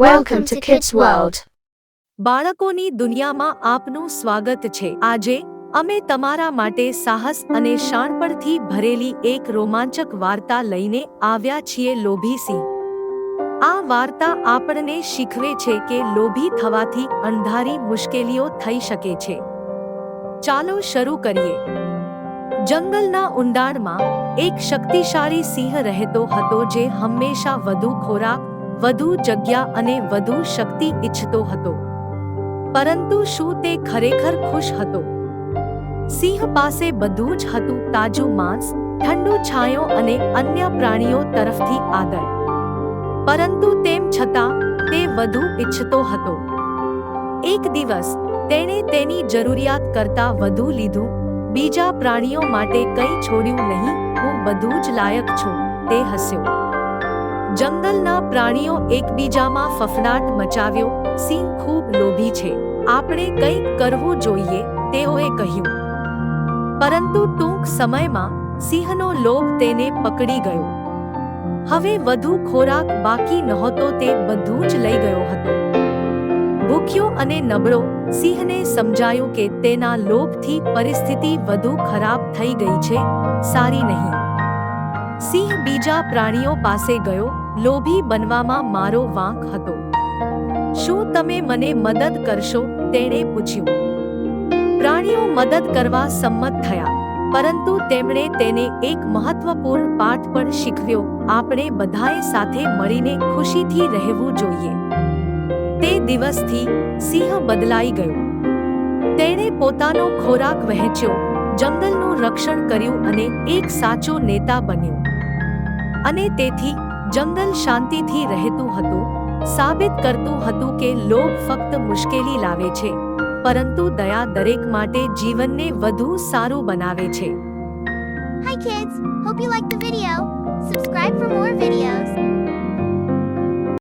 Welcome two kids world બાળકોની દુનિયામાં આપનું સ્વાગત છે. આજે અમે તમારા માટે સાહસ અને શાણપણથી ભરેલી એક રોમાંચક વાર્તા લઈને આવ્યા છીએ લોભી સિંહ. આ વાર્તા આપણને શીખવે છે કે લોભી થવાથી અણધારી મુશ્કેલીઓ થઈ શકે છે. ચાલો શરૂ કરીએ. જંગલના ઊંડાણમાં એક શક્તિશાળી સિંહ રહેતો હતો જે હંમેશા વધુ ખોરાક વધુ જગ્યા અને વધુ શક્તિ ઈચ્છતો હતો. પરંતુ શું તે ખરેખર ખુશ હતો? સિંહ પાસે બધું જ હતું તાજું માંસ, ઠંડુ છાંયો અને અન્ય પ્રાણીઓ તરફથી આદર. પરંતુ તેમ છતાં, તે વધુ ઈચ્છતો હતો. એક દિવસ, તેણે તેની જરૂરિયાત કરતાં વધુ લીધું, બીજા પ્રાણીઓ માટે કંઈ છોડ્યું નહીં, હું બધું જ લાયક છું, તે હસ્યો. જંગલના પ્રાણીઓ એકબીજામાં ફફડાટ મચાવ્યો. સિંહ ખૂબ લોભી છે. આપણે કંઈક કરવું જોઈએ, તેઓએ કહ્યું. પરંતુ ટૂંક સમયમાં સિંહનો લોભ તેને પકડી ગયો. હવે વધુ ખોરાક બાકી નહોતો તે બધું જ લઈ ગયો હતો. ભૂખ્યો અને નબળો, સિંહને સમજાયું કે તેના લોભથી પરિસ્થિતિ વધુ ખરાબ થઈ ગઈ છે. સારી નહીં. સિંહ બીજા પ્રાણીઓ પાસે ગયો, લોભી બનવામાં મારો વાંક હતો. શું તમે મને મદદ કરશો? તેણે પૂછ્યું. પ્રાણીઓ મદદ કરવા સંમત થયા, પરંતુ તેમણે તેને એક મહત્વપૂર્ણ પાઠ પણ શીખવ્યો. આપણે બધાએ સાથે મળીને ખુશીથી રહેવું જોઈએ. તે દિવસથી સિંહ બદલાઈ ગયો. તેણે પોતાનો ખોરાક વહેંચ્યો. જંગલનું રક્ષણ કર્યું અને એક સાચો નેતા બન્યો અને તેથી જંગલ શાંતિથી રહેતું હતું સાબિત કરતું હતું કે લોભ ફક્ત મુશ્કેલી લાવે છે પરંતુ દયા દરેક માટે જીવનને વધુ સારું બનાવે છે Hi kids, hope you liked the video. Subscribe for more videos.